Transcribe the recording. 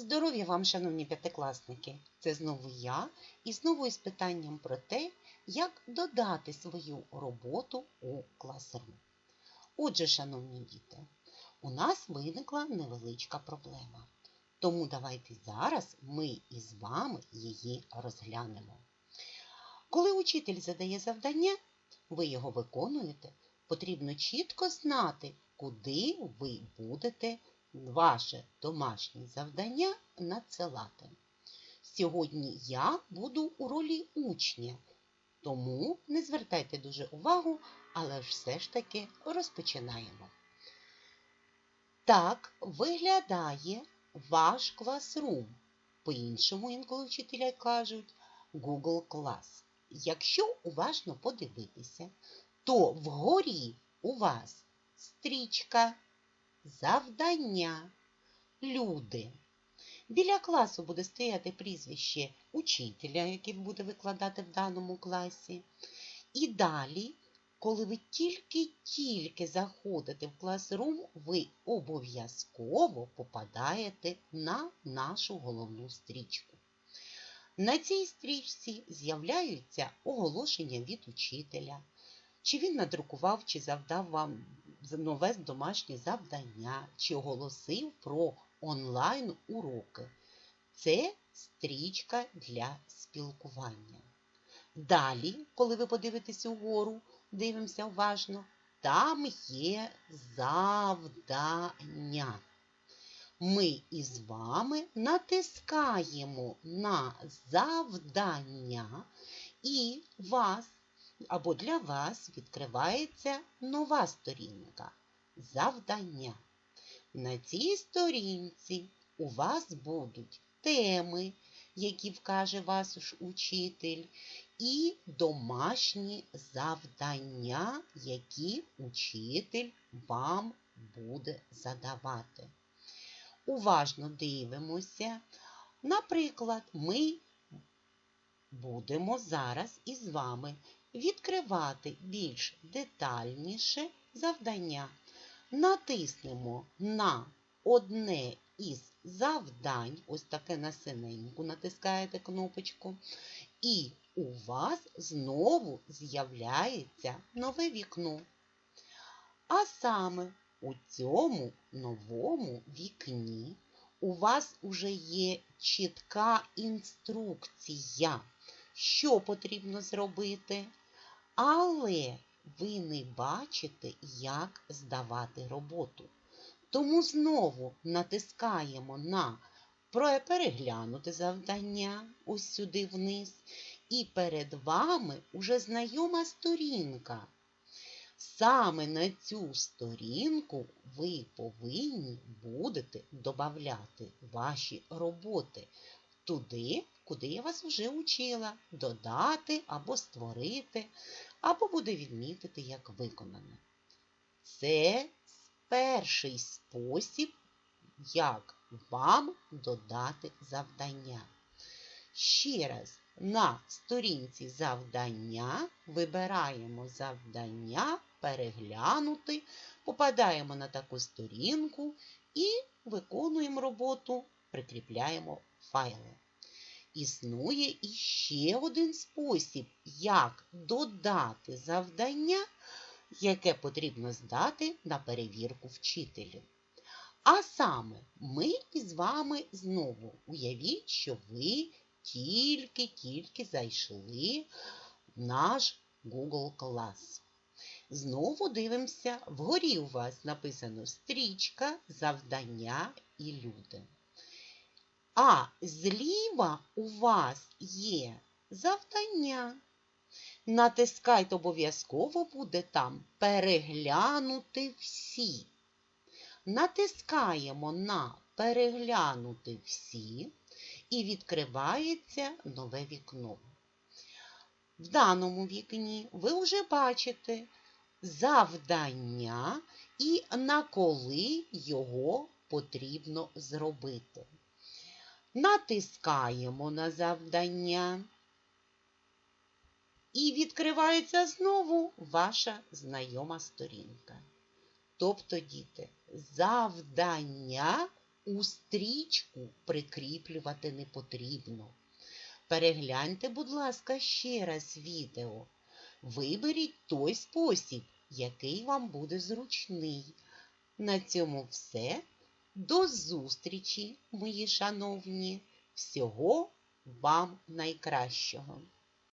Здоров'я вам, шановні п'ятикласники! Це знову я і знову із питанням про те, як додати свою роботу у Classroom. Отже, шановні діти, у нас виникла невеличка проблема. Тому давайте зараз ми із вами її розглянемо. Коли учитель задає завдання, ви його виконуєте, потрібно чітко знати, куди ви будете ваше домашнє завдання надсилати. Сьогодні я буду у ролі учня, тому не звертайте дуже увагу, але ж все ж таки розпочинаємо. Так виглядає ваш класрум. По-іншому інколи вчителя кажуть Google Class. Якщо уважно подивитися, то вгорі у вас стрічка завдання, люди. Біля класу буде стояти прізвище учителя, який буде викладати в даному класі. І далі, коли ви тільки-тільки заходите в класрум, ви обов'язково попадаєте на нашу головну стрічку. На цій стрічці з'являються оголошення від учителя, чи він надрукував, чи завдав вам нове домашнє завдання, чи оголосив про онлайн-уроки. Це стрічка для спілкування. Далі, коли ви подивитесь угору, дивимося уважно, там є завдання. Ми із вами натискаємо на завдання і вас або для вас відкривається нова сторінка завдання. На цій сторінці у вас будуть теми, які вкаже ваш учитель, і домашні завдання, які учитель вам буде задавати. Уважно дивимося. Наприклад, ми будемо зараз із вами відкривати більш детальніше завдання. Натиснемо на одне із завдань, ось таке на синеньку натискаєте кнопочку, і у вас знову з'являється нове вікно. А саме у цьому новому вікні у вас уже є чітка інструкція, що потрібно зробити. Але ви не бачите, як здавати роботу. Тому знову натискаємо на переглянути завдання ось сюди вниз. І перед вами уже знайома сторінка. Саме на цю сторінку ви повинні будете додати ваші роботи туди, куди я вас вже учила, додати або створити, або буде відмітити як виконане. Це перший спосіб, як вам додати завдання. Ще раз, на сторінці завдання вибираємо завдання, переглянути, попадаємо на таку сторінку і виконуємо роботу, прикріпляємо файли. Існує іще один спосіб, як додати завдання, яке потрібно здати на перевірку вчителю. А саме, ми із вами знову уявіть, що ви тільки-тільки зайшли в наш Google клас. Знову дивимося, вгорі у вас написано стрічка, завдання і люди. А зліва у вас є завдання. Натискайте обов'язково буде там переглянути всі. Натискаємо на переглянути всі і відкривається нове вікно. В даному вікні ви вже бачите завдання і на коли його потрібно зробити. Натискаємо на завдання. І відкривається знову ваша знайома сторінка. Тобто, діти, завдання у стрічку прикріплювати не потрібно. Перегляньте, будь ласка, ще раз відео. Виберіть той спосіб, який вам буде зручний. На цьому все. До зустрічі, мої шановні. Всього вам найкращого.